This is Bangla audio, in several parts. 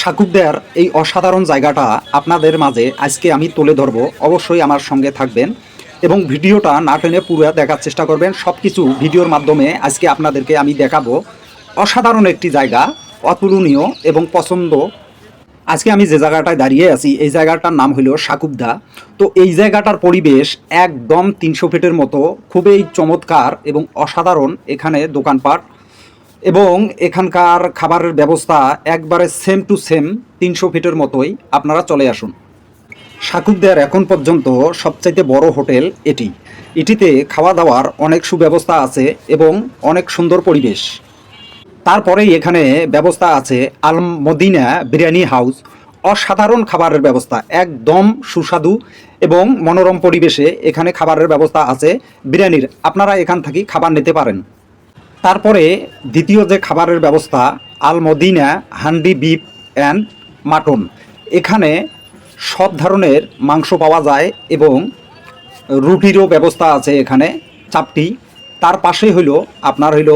শাকুবদের এই অসাধারণ জায়গাটা আপনাদের মাঝে আজকে আমি তুলে ধরবো। অবশ্যই আমার সঙ্গে থাকবেন এবং ভিডিওটা না টেনে পুরো দেখার চেষ্টা করবেন। সব কিছু ভিডিওর মাধ্যমে আজকে আপনাদেরকে আমি দেখাবো। অসাধারণ একটি জায়গা, অতুলনীয় এবং পছন্দ। আজকে আমি যে জায়গাটায় দাঁড়িয়ে আছি, এই জায়গাটার নাম হলো সাকুবদা তো এই জায়গাটার পরিবেশ একদম তিনশো ফিটের মতো, খুবই চমৎকার এবং অসাধারণ এখানে দোকানপাট। এবং এখানকার খাবারের ব্যবস্থা একবারে সেম টু সেম তিনশো ফিটের মতোই। আপনারা চলে আসুন। সাকুবদের এখন পর্যন্ত সবচাইতে বড় হোটেল এটি। এটিতে খাওয়া দাওয়ার অনেক সুব্যবস্থা আছে এবং অনেক সুন্দর পরিবেশ। তারপরেই এখানে ব্যবস্থা আছে আল মদিনা বিরিয়ানি হাউস। অসাধারণ খাবারের ব্যবস্থা, একদম সুস্বাদু এবং মনোরম পরিবেশে এখানে খাবারের ব্যবস্থা আছে বিরিয়ানির। আপনারা এখান থেকে খাবার নিতে পারেন। তারপরে দ্বিতীয় যে খাবারের ব্যবস্থা Al Madina Handi, beef and mutton. এখানে সব ধরনের মাংস পাওয়া যায় এবং রুটিরও ব্যবস্থা আছে এখানে, চাপটি। তার পাশে হইল, আপনার হইল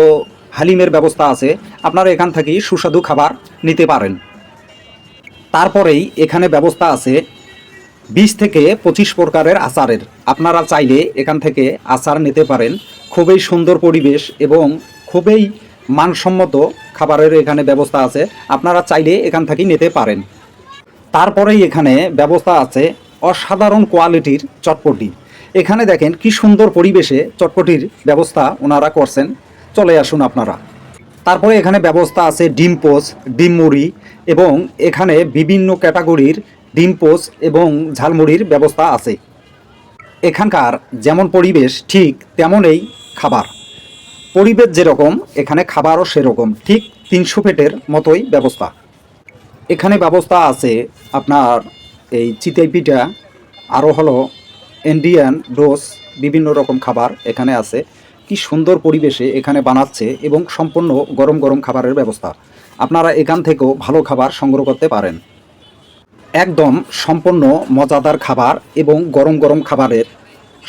হালিমের ব্যবস্থা আছে। আপনারা এখান থেকে সুস্বাদু খাবার নিতে পারেন। তারপরেই এখানে ব্যবস্থা আছে বিশ থেকে পঁচিশ প্রকারের আচারের। আপনারা চাইলে এখান থেকে আচার নিতে পারেন। খুবই সুন্দর পরিবেশ এবং খুবই মানসম্মত খাবারের এখানে ব্যবস্থা আছে। আপনারা চাইলে এখান থেকেই নিতে পারেন। তারপরেই এখানে ব্যবস্থা আছে অসাধারণ কোয়ালিটির চটপটি। এখানে দেখেন কি সুন্দর পরিবেশে চটপটির ব্যবস্থা ওনারা করছেন। চলে আসুন আপনারা। তারপরে এখানে ব্যবস্থা আছে ডিম পোস, ডিম মুড়ি এবং এখানে বিভিন্ন ক্যাটাগরির ডিম পোস এবং ঝালমুড়ির ব্যবস্থা আছে। এখানকার যেমন পরিবেশ ঠিক তেমনই খাবার। পরিবেশ যেরকম, এখানে খাবারও সেরকম, ঠিক তিনশো ফিটের মতোই ব্যবস্থা। এখানে ব্যবস্থা আছে আপনার এই চিতাই পিঠা, আরও হলো ইন্ডিয়ান ডোস বিভিন্ন রকম খাবার এখানে আছে। কি সুন্দর পরিবেশে এখানে বানাচ্ছে এবং সম্পূর্ণ গরম গরম খাবারের ব্যবস্থা। আপনারা এখান থেকেও ভালো খাবার সংগ্রহ করতে পারেন। একদম সম্পূর্ণ মজাদার খাবার এবং গরম গরম খাবারের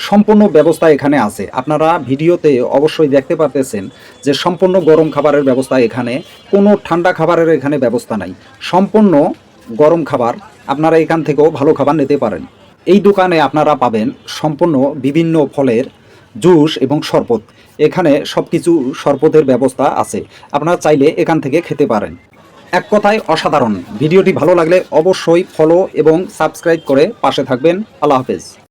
সম্পূর্ণ ব্যবস্থা এখানে আছে। আপনারা ভিডিওতে অবশ্যই দেখতে পারতেছেন যে সম্পূর্ণ গরম খাবারের ব্যবস্থা এখানে, কোনো ঠান্ডা খাবারের এখানে ব্যবস্থা নাই। সম্পূর্ণ গরম খাবার, আপনারা এখান থেকেও ভালো খাবার নিতে পারেন। এই দোকানে আপনারা পাবেন সম্পূর্ণ বিভিন্ন ফলের জুস এবং শরবত। এখানে সব কিছু শরবতের ব্যবস্থা আছে। আপনারা চাইলে এখান থেকে খেতে পারেন। এক কথায় অসাধারণ। ভিডিওটি ভালো লাগলে অবশ্যই ফলো এবং সাবস্ক্রাইব করে পাশে থাকবেন। আল্লাহ হাফেজ।